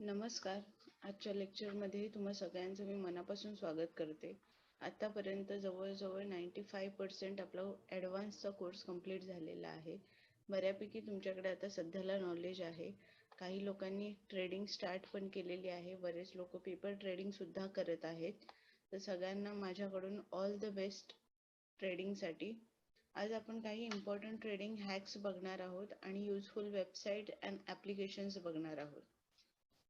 नमस्कार. आजच्या लेक्चरमध्ये तुम्हा सगळ्यांचं मी मनापासून स्वागत करते. आतापर्यंत जवळजवळ नाईंटी फाय पर्सेंट आपला ॲडव्हान्सचा कोर्स कंप्लीट झालेला आहे. बऱ्यापैकी तुमच्याकडे आता सध्याला नॉलेज आहे. काही लोकांनी ट्रेडिंग स्टार्ट पण केलेली आहे. बरेच लोक पेपर ट्रेडिंग सुद्धा करत आहेत. तर सगळ्यांना माझ्याकडून ऑल द बेस्ट ट्रेडिंगसाठी आज आपण काही इम्पॉर्टंट ट्रेडिंग हॅक्स बघणार आहोत आणि युजफुल वेबसाईट अँड ॲप्लिकेशन्स बघणार आहोत.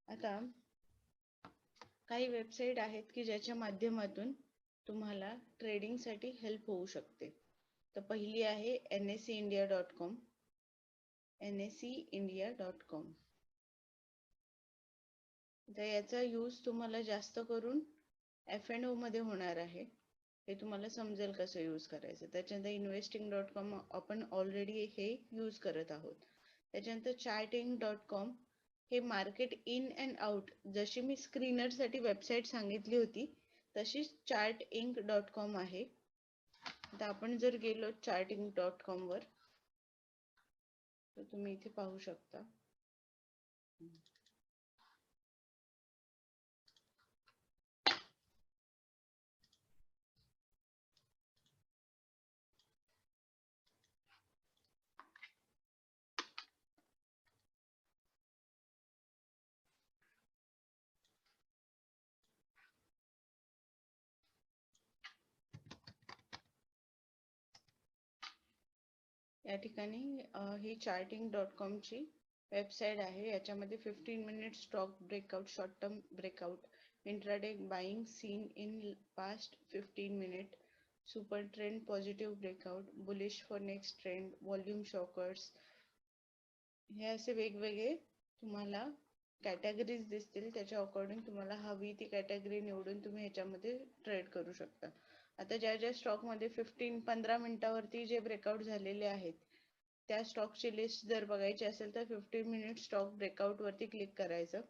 आता काही वेबसाईट आहेत की ज्याच्या माध्यमातून तुम्हाला ट्रेडिंगसाठी हेल्प होऊ शकते. तर पहिली आहे N S C India dot com N S C India dot com तर याचा यूज तुम्हाला जास्त करून एफ अँडमध्ये होणार आहे. हे तुम्हाला समजेल कसं यूज करायचं. त्याच्यानंतर इन्व्हेस्टिंग डॉट कॉम आपण ऑलरेडी हे यूज करत आहोत. त्याच्यानंतर चार्टिंग डॉट कॉम हे मार्केट इन अँड आउट जशी मी स्क्रीनरसाठी वेबसाईट सांगितली होती तशीच चार्ट इंक डॉट कॉम आहे. आता आपण जर गेलो चार्ट इंक डॉट कॉम वर तर तुम्ही इथे पाहू शकता. या ठिकाणी ही चार्टिंग डॉट कॉम ची वेबसाईट आहे. याच्यामध्ये fifteen minute stock breakout short term breakout intraday buying seen in past fifteen minute super trend positive breakout bullish for next trend volume shockers हे असे वेगवेगळे तुम्हाला कॅटेगरीज दिसतील. त्याच्या अकॉर्डिंग तुम्हाला हवी ती कॅटेगरी निवडून तुम्ही ह्याच्यामध्ये ट्रेड करू शकता. आता ज्या ज्या स्टॉकमध्ये फिफ्टीन पंधरा मिनिटावरती जे ब्रेकआउट झालेले आहेत त्या स्टॉकची लिस्ट जर बघायची असेल तर फिफ्टीन मिनिट स्टॉक ब्रेकआउट वरती क्लिक करायचं.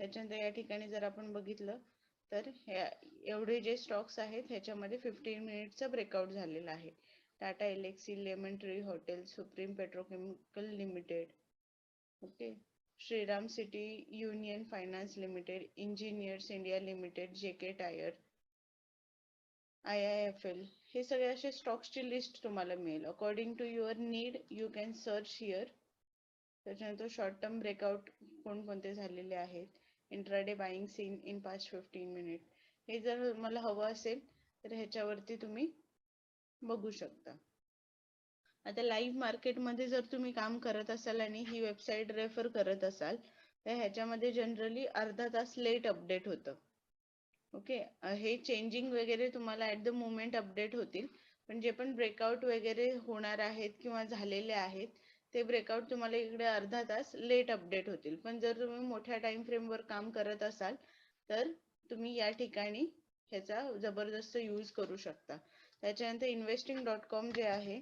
त्याच्यानंतर या ठिकाणी जर आपण बघितलं तर एवढे जे स्टॉक्स आहेत ह्याच्यामध्ये फिफ्टीन मिनिटचा ब्रेकआउट झालेला आहे. Tata Elxsi Lemon Tree Hotel Supreme Petrochemical Limited okay. Shriram City Union Finance Limited Engineers India Limited J K Tyre I I F L हे सगळे असे स्टॉक्सची लिस्ट तुम्हाला मिळेल. According to your need you can search here त्याच्यानंतर short term breakout कोणकोणते झालेले आहेत? Intraday buying seen in past fifteen minute हे जर मला हवं असेल तर ह्याच्यावरती तुम्ही बघू शकता. आता लाईव्ह मार्केटमध्ये जर तुम्ही काम करत असाल आणि ही वेबसाईट रेफर करत असाल तर ह्याच्यामध्ये जनरली अर्धा तास लेट अपडेट होतं. ओके? हे चेंजिंग वगैरे तुम्हाला ऍट द मुमेंट अपडेट होतील. पण जे पण ब्रेकआउट वगैरे होणार आहेत किंवा झालेले आहेत ते ब्रेकआउट तुम्हाला इकडे अर्धा तास लेट अपडेट होतील. पण जर तुम्ही मोठ्या टाइम फ्रेमवर काम करत असाल तर तुम्ही या ठिकाणी ह्याचा जबरदस्त यूज करू शकता. त्याच्यानंतर इन्व्हेस्टिंग डॉट कॉम जे आहे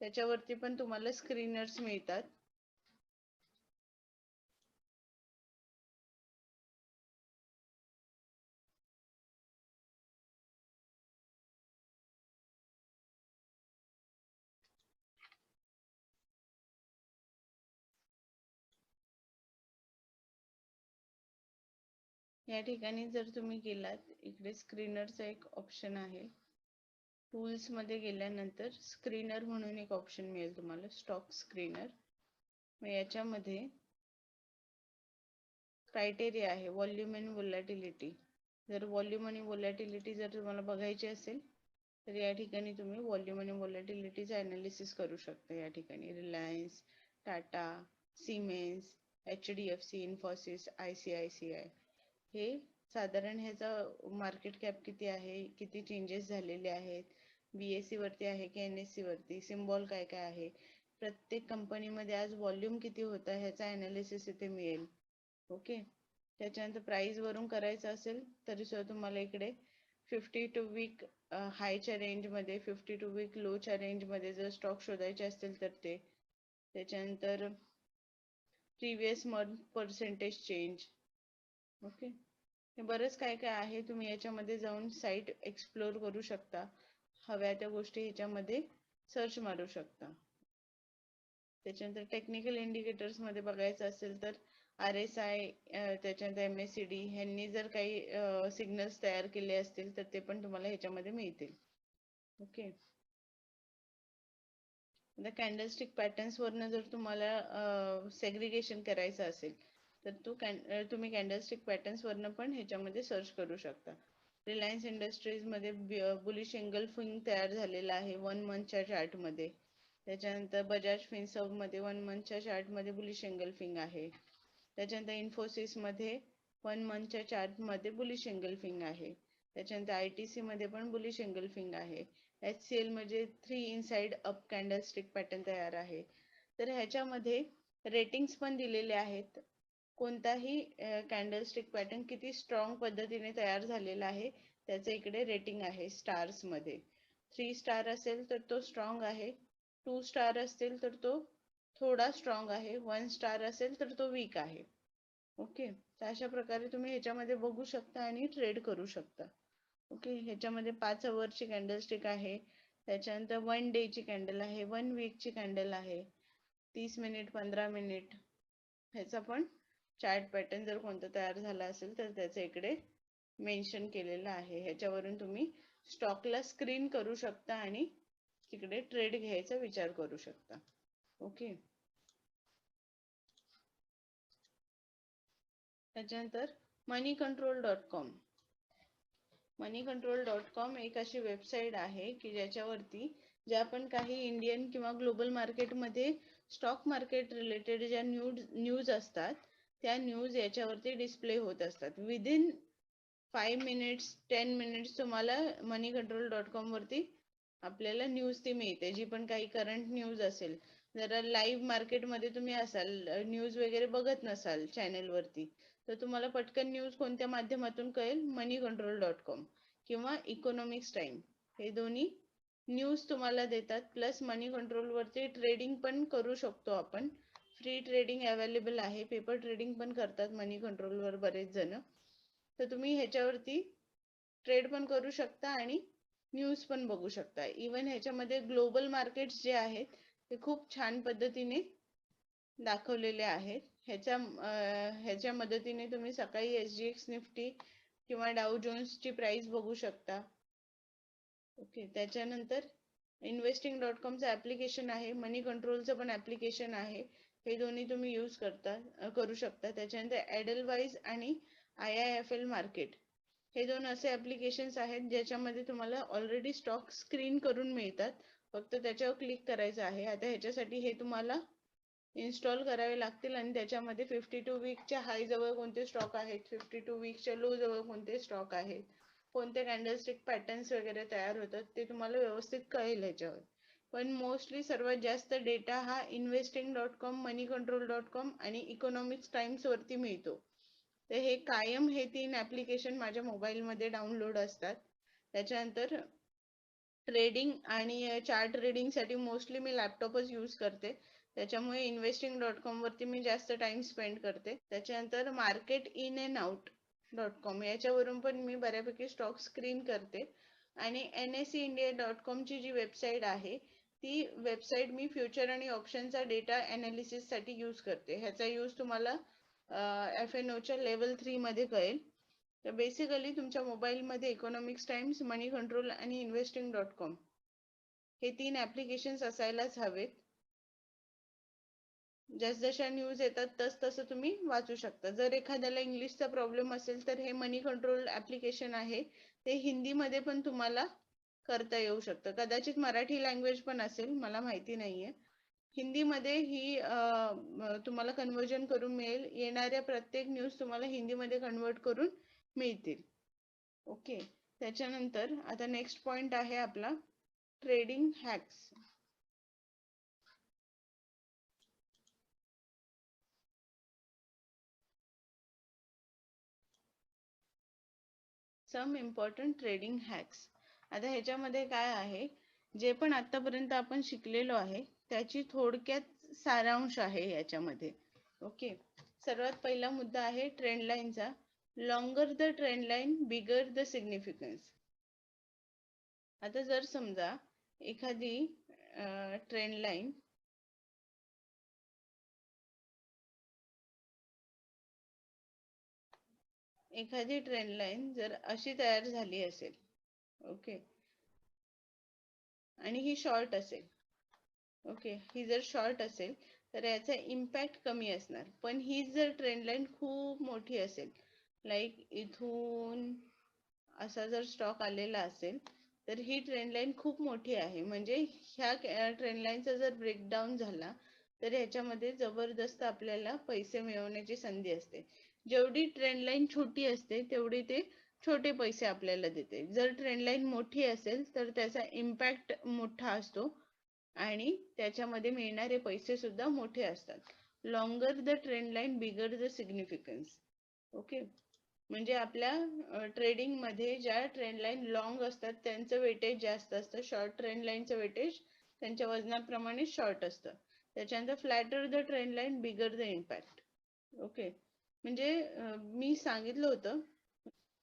त्याच्यावरती पण तुम्हाला स्क्रीनर्स मिळतात. या ठिकाणी जर तुम्ही गेलात इकडे स्क्रीनरचा एक ऑप्शन आहे. टूल्समध्ये गेल्यानंतर स्क्रीनर म्हणून एक ऑप्शन मिळेल तुम्हाला स्टॉक स्क्रीनर मग याच्यामध्ये क्रायटेरिया आहे व्हॉल्यूम अँड वोलॅटिलिटी जर व्हॉल्यूम आणि वोलॅटिलिटी जर तुम्हाला बघायची असेल तर या ठिकाणी तुम्ही व्हॉल्यूम आणि वोलॅटिलिटीचा अनालिसिस करू शकता या ठिकाणी. Reliance Tata Siemens H D F C Infosys I C I C I हे साधारण ह्याचा मार्केट कॅप किती आहे? किती चेंजेस झालेले आहेत? बीएससी वरती आहे की एनएससी वरती? सिम्बॉल काय काय आहे? प्रत्येक कंपनीमध्ये आज व्हॉल्यूम किती होता ह्याचा अनालिसिस इथे मिळेल. ओके त्याच्यानंतर प्राइस वरून करायचं असेल तरी सुद्धा तुम्हाला इकडे फिफ्टी टू वीक हायच्या रेंजमध्ये फिफ्टी टू वीक लोच्या रेंजमध्ये जर स्टॉक शोधायचे असतील तर ते. त्याच्यानंतर previous month percentage change okay बरंच काय काय आहे तुम्ही याच्यामध्ये जाऊन साईट एक्सप्लोर करू शकता. हव्या त्या गोष्टी ह्याच्यामध्ये सर्च मारू शकता. त्याच्यानंतर टेक्निकल इंडिकेटर्समध्ये बघायचं असेल तर आर एस आय त्याच्यानंतर एम एस सी डी ह्यांनी जर काही सिग्नल्स तयार केले असतील तर ते पण तुम्हाला ह्याच्यामध्ये मिळतील. ओके कॅन्डलस्टिक पॅटर्न्स वरनं जर तुम्हाला सेग्रिगेशन करायचं असेल तर तू तुम्ही कॅन्डलस्टिक पॅटर्न्स वरनं पण ह्याच्यामध्ये सर्च करू शकता. रिलायन्स इंडस्ट्रीजमध्ये बुलिश फिंग तयार झालेला आहे वन मंथच्या चार्टमध्ये. त्याच्यानंतर बजाज फिन्सर्वमध्ये वन मंथच्या चार्टमध्ये बुलिश फिंग आहे. त्याच्यानंतर इन्फोसिसमध्ये वन मंथच्या चार्टमध्ये बुलिश फिंग आहे. त्याच्यानंतर आय टी सी मध्ये पण बुलिश फिंग आहे. एच सी एल म्हणजे three inside up candlestick pattern तयार आहे. तर ह्याच्यामध्ये रेटिंग्स पण दिलेले आहेत. कोणताही कॅन्डलस्टिक पॅटर्न किती स्ट्रॉंग पद्धतीने तयार झालेला आहे त्याचे इकडे रेटिंग आहे स्टार्समध्ये. थ्री स्टार असेल तर तो स्ट्रॉंग आहे टू स्टार असतील तर तो थोडा स्ट्रॉंग आहे वन स्टार असेल तर तो वीक आहे. ओके तर अशा प्रकारे तुम्ही ह्याच्यामध्ये बघू शकता आणि ट्रेड करू शकता. ओके ह्याच्यामध्ये पाच ची कॅन्डलस्टिक आहे त्याच्यानंतर वन डे ची कॅन्डल आहे वन वीकची कॅन्डल आहे तीस मिनिट पंधरा मिनिट ह्याचा पण चार्ट पॅटर्न जर कोणता तयार झाला असेल तर त्याचं इकडे मेन्शन केलेलं आहे. ह्याच्यावरून तुम्ही स्टॉकला स्क्रीन करू शकता आणि तिकडे ट्रेड घ्यायचा विचार करू शकता. ओके त्याच्यानंतर Moneycontrol dot com Moneycontrol dot com एक अशी वेबसाईट आहे की ज्याच्यावरती ज्या आपण काही इंडियन किंवा ग्लोबल मार्केटमध्ये स्टॉक मार्केट रिलेटेड ज्या न्यूज न्यूज असतात त्या न्यूज याच्यावरती डिस्प्ले होत असतात. Within five minutes ten minutes तुम्हाला मनी कंट्रोल डॉट कॉम वरती आपल्याला न्यूज ती मिळते. जी पण काही करंट न्यूज असेल. जरा लाईव्ह मार्केटमध्ये तुम्ही असाल न्यूज वगैरे बघत नसाल चॅनेलवरती तर तुम्हाला पटकन न्यूज कोणत्या माध्यमातून कळेल? मनी कंट्रोल डॉट कॉम किंवा इकॉनॉमिक्स टाइम हे दोन्ही न्यूज तुम्हाला देतात. प्लस मनी कंट्रोल वरती ट्रेडिंग पण करू शकतो आपण. फ्री ट्रेडिंग अवेलेबल आहे. पेपर ट्रेडिंग पण करतात मनी कंट्रोलवर बरेच जण. तर तुम्ही ह्याच्यावरती ट्रेड पण करू शकता आणि न्यूज पण बघू शकता. इवन ह्याच्यामध्ये ग्लोबल मार्केट्स जे आहेत ते खूप छान पद्धतीने दाखवलेले आहेत. ह्याच्या ह्याच्या मदतीने तुम्ही सकाळी एस जी एक्स निफ्टी किंवा डाव जोन्सची प्राइस बघू शकता. ओके त्याच्यानंतर इन्व्हेस्टिंग डॉट कॉमचं ऍप्लिकेशन आहे. मनी कंट्रोलचं पण ऍप्लिकेशन आहे. हे दोन्ही तुम्ही यूज करता करू शकता. त्याच्यानंतर एडलवाईज आणि I I F L market हे दोन असे ऍप्लिकेशन्स आहेत ज्याच्यामध्ये तुम्हाला ऑलरेडी स्टॉक स्क्रीन करून मिळतात. फक्त त्याच्यावर क्लिक करायचं आहे. आता ह्याच्यासाठी हे तुम्हाला इन्स्टॉल करावे लागतील आणि त्याच्यामध्ये फिफ्टी टू वीकच्या हाय जवळ कोणते स्टॉक आहेत फिफ्टी टू वीकच्या लो जवळ कोणते स्टॉक आहेत कोणते कॅन्डलस्टिक पॅटर्न्स वगैरे तयार होतात ते तुम्हाला व्यवस्थित कळेल ह्याच्यावर. पण मोस्टली सर्वात जास्त डेटा हा investing dot com Moneycontrol dot com आणि इकॉनॉमिक्स टाइम्स वरती मिळतो. तर हे कायम हे तीन ऍप्लिकेशन माझ्या मोबाईलमध्ये डाउनलोड असतात. त्याच्यानंतर ट्रेडिंग आणि चार्ट ट्रेडिंगसाठी साठी मोस्टली मी लॅपटॉपच यूज करते. त्याच्यामुळे इन्व्हेस्टिंग डॉट कॉम वरती मी जास्त टाइम स्पेंड करते. त्याच्यानंतर market in and out dot com याच्यावरून पण मी बऱ्यापैकी स्टॉक स्क्रीन करते. आणि N S C India dot कॉमची जी वेबसाईट आहे ती वेबसाईट मी फ्युचर आणि ऑप्शनचा डेटा अनालिसिससाठी यूज करते. ह्याचा यूज तुम्हाला एफ एन ओच्या लेवल थ्री मध्ये कळेल. तर बेसिकली तुमच्या मोबाईलमध्ये इकॉनॉमिक्स टाइम्स मनी कंट्रोल आणि इन्व्हेस्टिंग डॉट कॉम हे तीन ऍप्लिकेशन्स असायलाच हवेत. जसजशा न्यूज येतात तस तसं तुम्ही वाचू शकता. जर एखाद्याला इंग्लिशचा प्रॉब्लेम असेल तर हे मनी कंट्रोल ऍप्लिकेशन आहे. ते हिंदीमध्ये पण तुम्हाला करता येऊ शकतं. कदाचित मराठी लँग्वेज पण असेल मला माहिती नाहीये. हिंदीमध्ये ही तुम्हाला कन्वर्जन करून मिळेल. येणाऱ्या प्रत्येक न्यूज तुम्हाला हिंदीमध्ये कन्वर्ट करून मिळतील. ओके त्याच्यानंतर आता नेक्स्ट पॉइंट आहे आपला trading hacks some important trading hacks आता ह्याच्यामध्ये काय आहे? जे पण आतापर्यंत आपण शिकलेलो आहे त्याची थोडक्यात सारांश आहे याच्यामध्ये. ओके? सर्वात पहिला मुद्दा आहे ट्रेंड लाईनचा longer the trend line bigger the significance आता जर समजा एखादी ट्रेंड लाईन एखादी ट्रेंड लाईन जर अशी तयार झाली असेल ओके. आणि ही शॉर्ट असेल. ओके ही जर शॉर्ट असेल तर याचा इम्पॅक्ट कमी असणार. पण ही जर ट्रेंड लाईन खूप मोठी असेल लाईक इथून असा जर स्टॉक आलेला असेल तर ही ट्रेंड लाईन खूप मोठी आहे. म्हणजे ह्या ट्रेंड लाईनचा जर ब्रेकडाऊन झाला तर ह्याच्यामध्ये जबरदस्त आपल्याला पैसे मिळवण्याची संधी असते. जेवढी ट्रेंड लाईन छोटी असते तेवढी ते छोटे पैसे आपल्याला देते. जर ट्रेंड लाईन मोठी असेल तर त्याचा इम्पॅक्ट मोठा असतो आणि त्याच्यामध्ये मिळणारे पैसे सुद्धा मोठे असतात. Longer the trend line bigger the significance okay म्हणजे आपल्या ट्रेडिंगमध्ये ज्या ट्रेंड लाईन लॉंग असतात त्यांचं वेटेज जास्त असतं. शॉर्ट ट्रेंड लाईनचं वेटेज त्यांच्या वजनाप्रमाणे शॉर्ट असतं. त्याच्यानंतर flatter the trend line bigger the impact okay म्हणजे मी सांगितलं होतं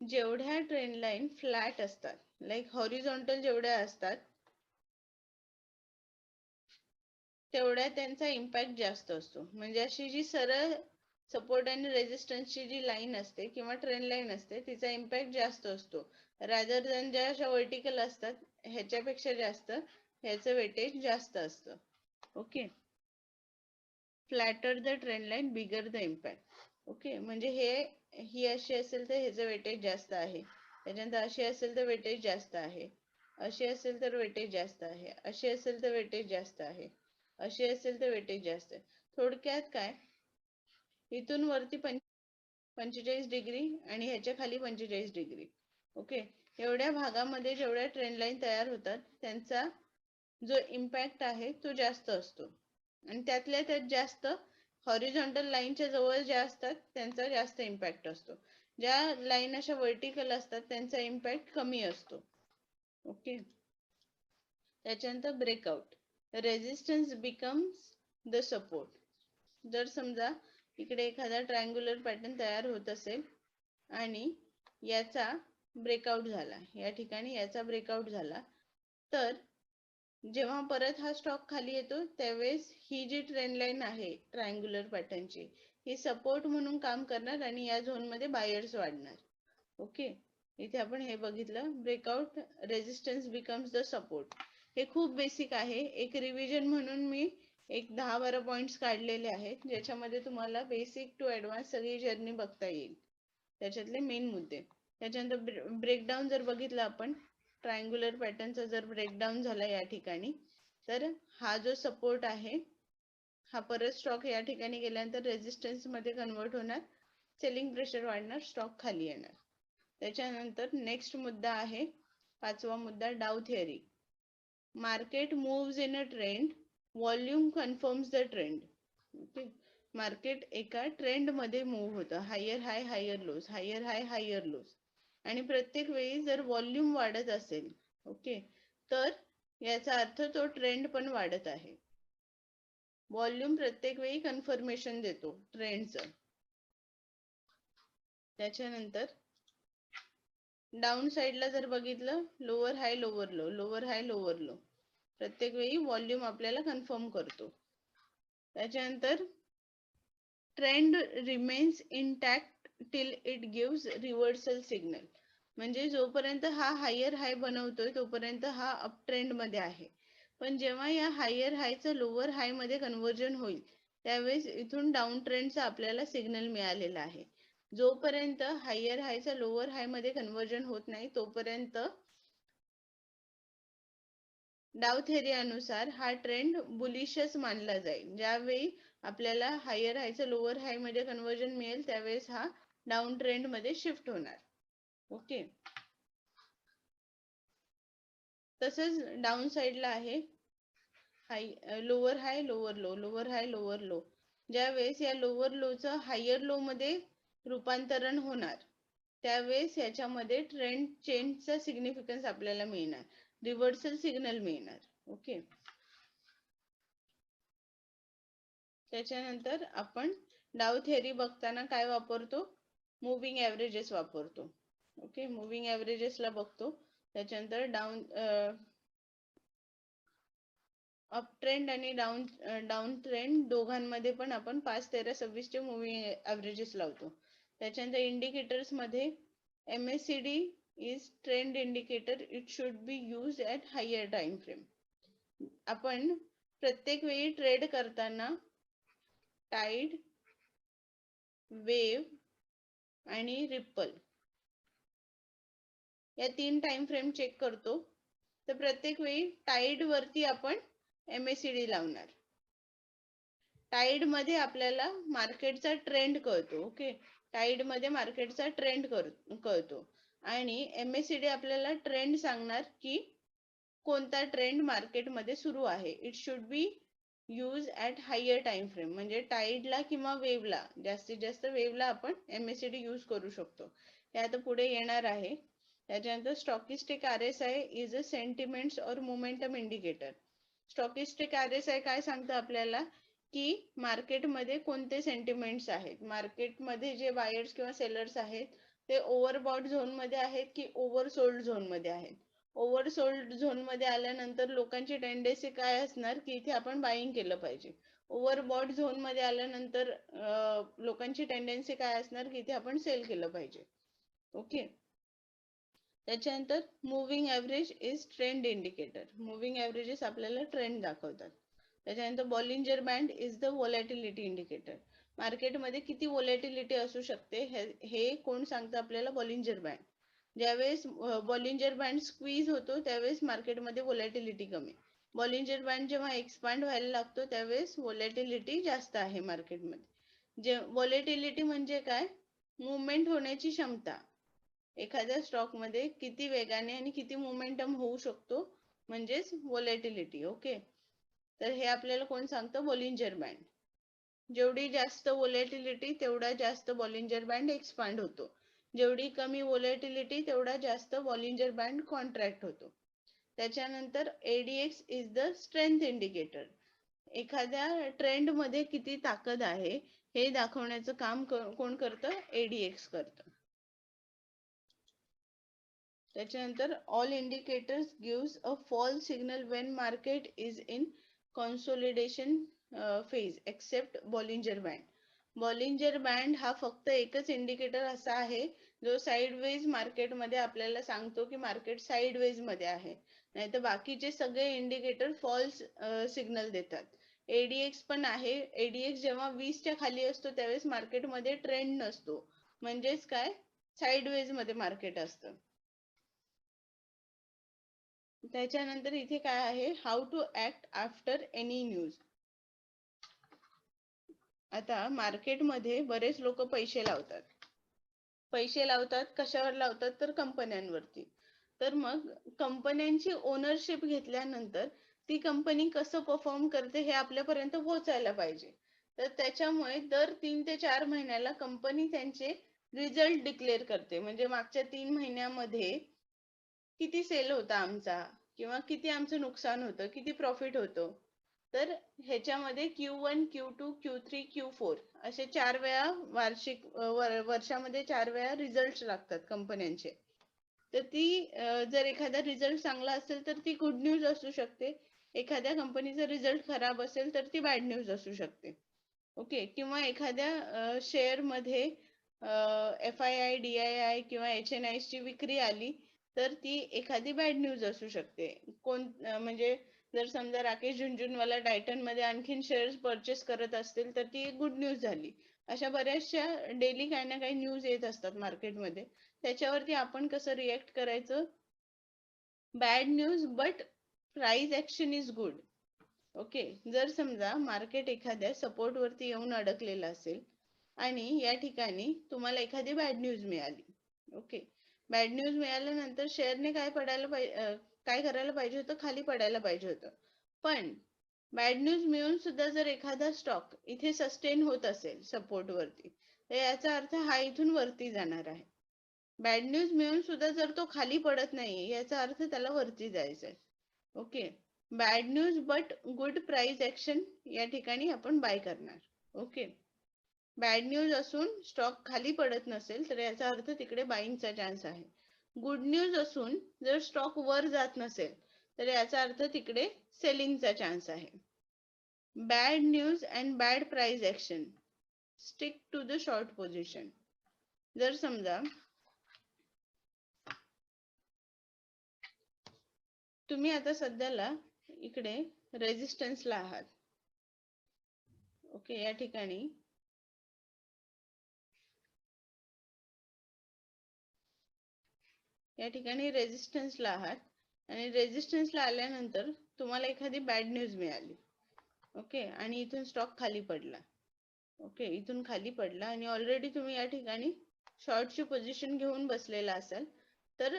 जेवढ्या ट्रेंड लाईन फ्लॅट असतात लाईक हॉरिझॉन्टल जेवढ्या असतात तेवढ्या त्यांचा इम्पॅक्ट जास्त असतो. म्हणजे अशी जी सरळ सपोर्ट आणि रेजिस्टन्सची जी लाईन असते किंवा ट्रेंड लाईन असते तिचा इम्पॅक्ट जास्त असतो. रॅदर दॅन ज्या अशा वर्टिकल असतात ह्याच्यापेक्षा जास्त ह्याचं वेटेज जास्त असतं. Okay flatter the trend line bigger the impact okay म्हणजे हे ही अशी असेल तर ह्याचं वेटेज जास्त आहे. त्याच्यानंतर अशी असेल तर वेटेज जास्त आहे. अशी असेल तर वेटेज जास्त आहे. अशी असेल तर वेटेज जास्त आहे. अशी असेल तर वेटेज जास्त आहे. थोडक्यात काय? इथून वरती पंचेचाळीस डिग्री आणि ह्याच्या खाली पंचेचाळीस डिग्री ओके एवढ्या भागामध्ये जेवढ्या ट्रेंड लाईन तयार होतात त्यांचा जो इम्पॅक्ट आहे तो जास्त असतो. आणि त्यातल्या त्यात जास्त हॉरिझॉन्टल लाईनच्या जवळ ज्या असतात त्यांचा जास्त इम्पॅक्ट असतो. ज्या लाईन अशा वर्टिकल असतात त्यांचा इम्पॅक्ट कमी असतो. ओके त्याच्यानंतर breakout resistance becomes the support जर समजा इकडे एखादा ट्रायंग्युलर पॅटर्न तयार होत असेल आणि याचा ब्रेकआउट झाला या ठिकाणी याचा ब्रेकआउट झाला तर जेव्हा परत हा स्टॉक खाली येतो त्यावेळेस ही जी ट्रेंड लाईन आहे ट्रायंग्युलर पॅटर्नची ही सपोर्ट म्हणून काम करणार आणि या झोनमध्ये बायर्स वाढणार. ओके इथे आपण हे बघितलं breakout resistance becomes the support हे खूप बेसिक आहे. एक रिव्हिजन म्हणून मी एक दहा बारा पॉइंट्स काढलेले आहेत ज्याच्यामध्ये तुम्हाला बेसिक टू ऍडव्हान्स सगळी जर्नी बघता येईल. त्याच्यातले मेन मुद्दे. त्याच्यानंतर ब्रेकडाऊन जर बघितलं आपण ट्रायंग्युलर पॅटर्नचा जर ब्रेकडाऊन झाला या ठिकाणी तर हा जो सपोर्ट आहे हा परत स्टॉक या ठिकाणी गेल्यानंतर रेजिस्टन्समध्ये कन्वर्ट होणार सेलिंग प्रेशर वाढणार स्टॉक खाली येणार. त्याच्यानंतर नेक्स्ट मुद्दा आहे पाचवा मुद्दा Dow theory market moves in a trend volume confirms the trend okay market एका ट्रेंडमध्ये मूव्ह होतं. Higher high higher lows higher high higher lows आणि प्रत्येक वेळी जर व्हॉल्यूम वाढत असेल ओके तर याचा अर्थ तो ट्रेंड पण वाढत आहे. व्हॉल्यूम प्रत्येक वेळी कन्फर्मेशन देतो ट्रेंडचं त्याच्यानंतर डाऊन साईडला जर बघितलं lower high lower low lower high lower low प्रत्येक वेळी व्हॉल्यूम आपल्याला कन्फर्म करतो. त्याच्यानंतर trend remains intact till it gives reversal signal म्हणजे जोपर्यंत हा हायर हाय बनवतोय तोपर्यंत हा अप ट्रेंडमध्ये आहे. पण जेव्हा या हायर हायचं लोअर हायमध्ये कन्वर्जन होईल त्यावेळेस इथून डाऊन ट्रेंडचा आपल्याला सिग्नल मिळालेला आहे. जोपर्यंत हायर हायचा लोअर हायमध्ये कन्वर्जन होत नाही तोपर्यंत डाव थेरीनुसार हा ट्रेंड बुलिशच मानला जाईल. ज्यावेळी आपल्याला हायर हायचं लोअर हायमध्ये कन्वर्जन मिळेल त्यावेळेस हा डाऊन ट्रेंडमध्ये शिफ्ट होणार. ओके. तसंच डाऊन साईडला आहे. High lower high lower low lower high lower low. ज्यावेळेस या लोअर लोचं हायर लो मध्ये रूपांतरण होणार त्यावेळेस याच्यामध्ये ट्रेंड चेंजचा सिग्निफिकन्स आपल्याला मिळणार. रिव्हर्सल सिग्नल मिळणार. ओके. त्याच्यानंतर आपण डाव थेरी बघताना काय वापरतो? मुव्हिंग ऍव्हरेजेस वापरतो. ओके मुव्हिंग ऍव्हरेजेसला बघतो. त्याच्यानंतर डाऊन अप ट्रेंड आणि डाऊन डाऊन ट्रेंड दोघांमध्ये पण आपण पाच तेरा सव्वीसचे मुव्हिंग ऍव्हरेजेस लावतो. त्याच्यानंतर इंडिकेटर्समध्ये D is trend indicator it should be use at higher time frame आपण प्रत्येक वेळी ट्रेड करताना टाईड वेव आणि रिपल या तीन टाइम फ्रेम चेक करतो. तर प्रत्येक वेळी टाईड वरती आपण MACD लावणार. टाईडमध्ये आपल्याला मार्केटचा ट्रेंड कळतो ओके टाईडमध्ये मार्केटचा ट्रेंड कळतो. आणि MACD आपल्याला ट्रेंड सांगणार की कोणता ट्रेंड मार्केटमध्ये सुरू आहे. It should be use at higher time frame म्हणजे टाईडला किंवा वेवला जास्तीत जास्त वेवला आपण MACD यूज करू शकतो. हे आता पुढे येणार आहे. त्याच्यानंतर stochastic R S I is a sentiments or momentum indicator stochastic R S I काय सांगतं आपल्याला? की मार्केटमध्ये कोणते सेंटिमेंट्स आहेत? मार्केटमध्ये जे बायर्स किंवा सेलर्स आहेत ते ओव्हरबॉट झोनमध्ये आहेत की ओव्हरसोल्ड झोनमध्ये आहेत? ओव्हरसोल्ड झोनमध्ये आल्यानंतर लोकांची टेंडन्सी काय असणार की इथे आपण बाईंग केलं पाहिजे. ओव्हरबॉट झोनमध्ये आल्यानंतर लोकांची टेंडन्सी काय असणार की इथे आपण सेल केलं पाहिजे. ओके त्याच्यानंतर moving average is trend indicator moving averages आपल्याला ट्रेंड दाखवतात. त्याच्यानंतर Bollinger band is the volatility indicator मार्केटमध्ये किती वॉलॅटिलिटी असू शकते हे कोण सांगतं आपल्याला? बॉलिंजर बँड ज्यावेळेस बॉलिंजर बँड स्क्वीज होतो त्यावेळेस मार्केटमध्ये वॉलॅटिलिटी कमी. बॉलिंजर बँड जेव्हा एक्सपांड व्हायला लागतो त्यावेळेस वॉलॅटिलिटी जास्त आहे मार्केटमध्ये जे वॉलेटिलिटी म्हणजे काय? मुवमेंट होण्याची क्षमता. एखाद्या स्टॉकमध्ये किती वेगाने आणि किती मोमेंटम होऊ शकतो म्हणजेच वॉलॅटिलिटी ओके तर हे आपल्याला कोण सांगतं? बॉलिंजर बँड जेवढी जास्त वोलॅटिलिटी तेवढा जास्त बॉलिंजर बँड एक्सपांड होतो. जेवढी कमी वॉलेटिलिटी तेवढा जास्त वॉलिंजर बँड कॉन्ट्रॅक्ट होतो. त्याच्यानंतर ADX is the strength indicator एखाद्या ट्रेंडमध्ये किती ताकद आहे हे दाखवण्याचं काम कोण करतं? एडीएक्स करतं. त्याच्यानंतर all indicators gives a fall signal when market is in consolidation phase except Bollinger band Bollinger band हा फक्त एकच इंडिकेटर असा आहे जो साईडवेज मार्केटमध्ये आपल्याला सांगतो की मार्केट साईडवेजमध्ये आहे. नाहीतर बाकीचे सगळे इंडिकेटर फॉल्स सिग्नल देतात. एडीएक्स पण आहे. एडीएक्स जेव्हा वीसच्या खाली असतो त्यावेळेस मार्केटमध्ये ट्रेंड नसतो. म्हणजेच काय? साईडवेजमध्ये मार्केट असतं. त्याच्यानंतर इथे काय आहे? How to act after any news आता मार्केटमध्ये बरेच लोक पैसे लावतात. पैसे लावतात कशावर लावतात तर कंपन्यांवरती. तर मग कंपन्यांची ओनरशिप घेतल्यानंतर ती कंपनी कसं परफॉर्म करते हे आपल्यापर्यंत पोहोचायला पाहिजे. तर त्याच्यामुळे दर तीन ते चार महिन्याला कंपनी त्यांचे रिझल्ट डिक्लेअर करते. म्हणजे मागच्या तीन महिन्यामध्ये किती सेल होता आमचा? किंवा किती आमचं नुकसान होतं? किती प्रॉफिट होतं? तर ह्याच्यामध्ये Q one Q two Q three Q four असे चार वेळा वार्षिक वर्षामध्ये चार वेळा रिझल्ट लागतात कंपन्यांचे. तर ती जर एखादा रिझल्ट चांगला असेल तर ती गुड न्यूज असू शकते. एखाद्या कंपनीचा रिझल्ट खराब असेल तर ती बॅड न्यूज असू शकते. ओके? किंवा एखाद्या शेअरमध्ये F I I D I I किंवा एच एन आय ची विक्री आली तर ती एखादी बॅड न्यूज असू शकते. कोण म्हणजे जर समजा राकेश झुंझुनवाला डायटनमध्ये आणखीन शेअर्स परचेस करत असतील तर ती गुड न्यूज झाली. अशा बऱ्याचशा डेली काही ना काही न्यूज येत असतात मार्केटमध्ये त्याच्यावरती आपण कसं रिएक्ट करायचं? Bad news but price action is good okay जर समजा मार्केट एखाद्या सपोर्ट वरती येऊन अडकलेलं असेल आणि या ठिकाणी तुम्हाला एखादी बॅड न्यूज मिळाली. ओके बॅड न्यूज मिळाल्यानंतर शेअरने काय पडायला पाहिजे काय करायला पाहिजे होतं? खाली पडायला पाहिजे होतं. पण बॅड न्यूज मिळून सुद्धा जर एखादा स्टॉक इथे सस्टेन होत असेल सपोर्ट वरती तर याचा अर्थ हा इथून वरती जाणार आहे. बॅड न्यूज मिळून सुद्धा जर तो खाली पडत नाही याचा अर्थ त्याला वरती जायचंय okay bad news but good price action या ठिकाणी आपण बाय करणार. ओके बॅड न्यूज असून स्टॉक खाली पडत नसेल तर याचा अर्थ तिकडे बाईंगचा चान्स आहे. गुड न्यूज असून जर स्टॉक वर जात नसेल तर याचा अर्थ तिकडे सेलिंगचा चान्स आहे. Bad news and bad price action stick to the short position जर समजा तुम्ही आता सध्याला इकडे रेजिस्टन्सला आहात. ओके या ठिकाणी या ठिकाणी रेजिस्टन्सला आहात. आणि रेजिस्टन्सला आल्यानंतर तुम्हाला एखादी बॅड न्यूज मिळाली. ओके आणि इथून स्टॉक खाली पडला. ओके इथून खाली पडला. आणि ऑलरेडी तुम्ही या ठिकाणी शॉर्टची पोझिशन घेऊन बसलेला असाल. तर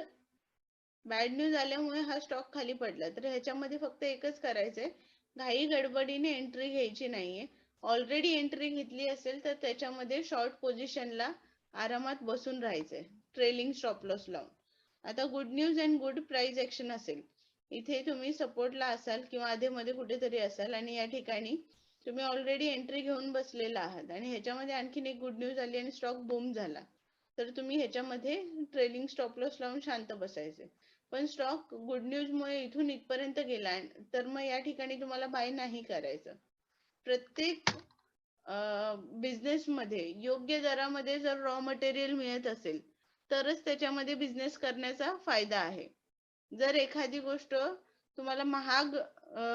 बॅड न्यूज आल्यामुळे हा स्टॉक खाली पडला. तर ह्याच्यामध्ये फक्त एकच करायचंय. घाई गडबडीने एंट्री घ्यायची नाहीये. ऑलरेडी एंट्री घेतली असेल तर त्याच्यामध्ये शॉर्ट पोझिशनला आरामात बसून राहायचंय. ट्रेलिंग स्टॉप लॉस लावून. आता good news and good price action असेल. इथे तुम्ही सपोर्टला असाल किंवा आधेमध्ये कुठेतरी असाल आणि या ठिकाणी तुम्ही ऑलरेडी एंट्री घेऊन बसलेला आहात आणि ह्याच्यामध्ये आणखीन एक गुड न्यूज आली आणि स्टॉक बूम झाला. तर तुम्ही ह्याच्यामध्ये ट्रेलिंग स्टॉप लॉस लावून शांत बसायचे. पण स्टॉक गुड न्यूज मुळे इथून इथपर्यंत गेला तर मग या ठिकाणी तुम्हाला बाय नाही करायचं. प्रत्येक बिझनेस मध्ये योग्य दरामध्ये जर रॉ मटेरियल मिळत असेल तरच त्याच्यामध्ये बिझनेस करण्याचा फायदा आहे. जर एखादी गोष्ट तुम्हाला महाग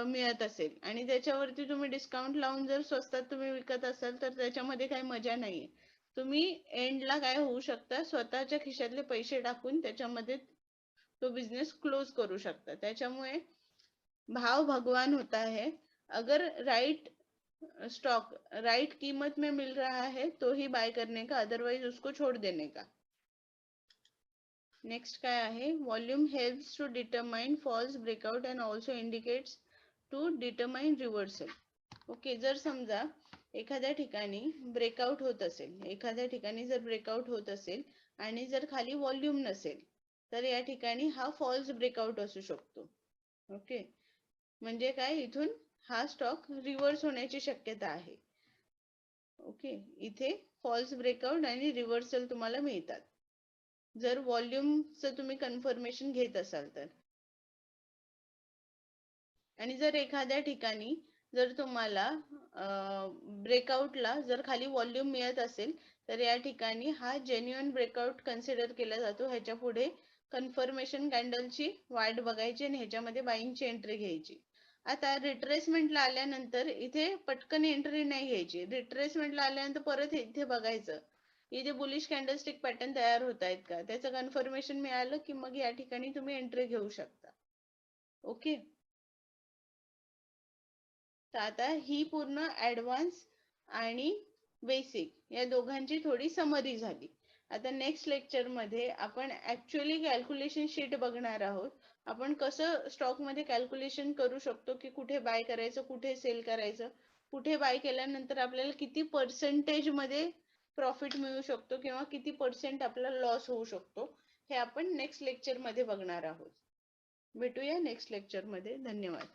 मिळत असेल आणि त्याच्यावरती तुम्ही डिस्काउंट लावून जर स्वस्तात तुम्ही विकत असाल तर त्याच्यामध्ये काही मजा नाहीये. तुम्ही एंडला काय होऊ शकता स्वतःच्या खिशातले पैसे टाकून त्याच्यामध्ये तो बिझनेस क्लोज करू शकता. त्याच्यामुळे भाव भगवान होता है अगर राइट स्टॉक राइट कीमत में मिल रहा है तो ही बाय करने का अदरवाइज उसको छोड़ देने का. नेक्स्ट काय आहे? Volume helps to determine false breakout and also indicates to determine reversal okay जर समजा एखाद्या ठिकाणी ब्रेकआउट होत असेल एखाद्या ठिकाणी जर ब्रेकआउट होत असेल आणि जर खाली व्हॉल्यूम नसेल तर या ठिकाणी हा फॉल्स ब्रेकआउट असू शकतो. ओके म्हणजे काय? इथून हा स्टॉक रिव्हर्स होण्याची शक्यता आहे. ओके इथे फॉल्स ब्रेकआउट आणि रिव्हर्सल तुम्हाला मिळतात. जर व्हॉल्यूमचं तुम्ही कन्फर्मेशन घेत असाल तर. आणि जर एखाद्या ठिकाणी जर तुम्हाला ब्रेकआउटला जर खाली व्हॉल्यूम मिळत असेल तर या ठिकाणी हा जेन्युअन ब्रेकआउट कन्सिडर केला जातो. ह्याच्या पुढे कन्फर्मेशन कॅन्डलची वाट बघायची आणि ह्याच्यामध्ये बाईंगची एंट्री घ्यायची. आता रिट्रेसमेंटला आल्यानंतर इथे पटकन एंट्री नाही घ्यायची. रिट्रेसमेंटला आल्यानंतर परत इथे बघायचं. इथे बुलिश कॅन्डलस्टिक पॅटर्न तयार होत आहेत का? त्याचं कन्फर्मेशन मिळालं की मग या ठिकाणी तुम्ही एंट्री घेऊ शकता. ओके तर आता ही पूर्ण ऍडव्हान्स आणि बेसिक या दोघांची थोडी समरी झाली. आता नेक्स्ट लेक्चरमध्ये आपण ऍक्च्युअली कॅल्क्युलेशन शीट बघणार आहोत. आपण कसं स्टॉकमध्ये कॅल्क्युलेशन करू शकतो की कुठे बाय करायचं कुठे सेल करायचं? कुठे बाय केल्यानंतर आपल्याला किती पर्सेंटेजमध्ये प्रॉफिट मिळू शकतो किंवा किती पर्सेंट आपला लॉस होऊ शकतो हे आपण नेक्स्ट लेक्चरमध्ये बघणार आहोत. भेटूया नेक्स्ट लेक्चरमध्ये. धन्यवाद.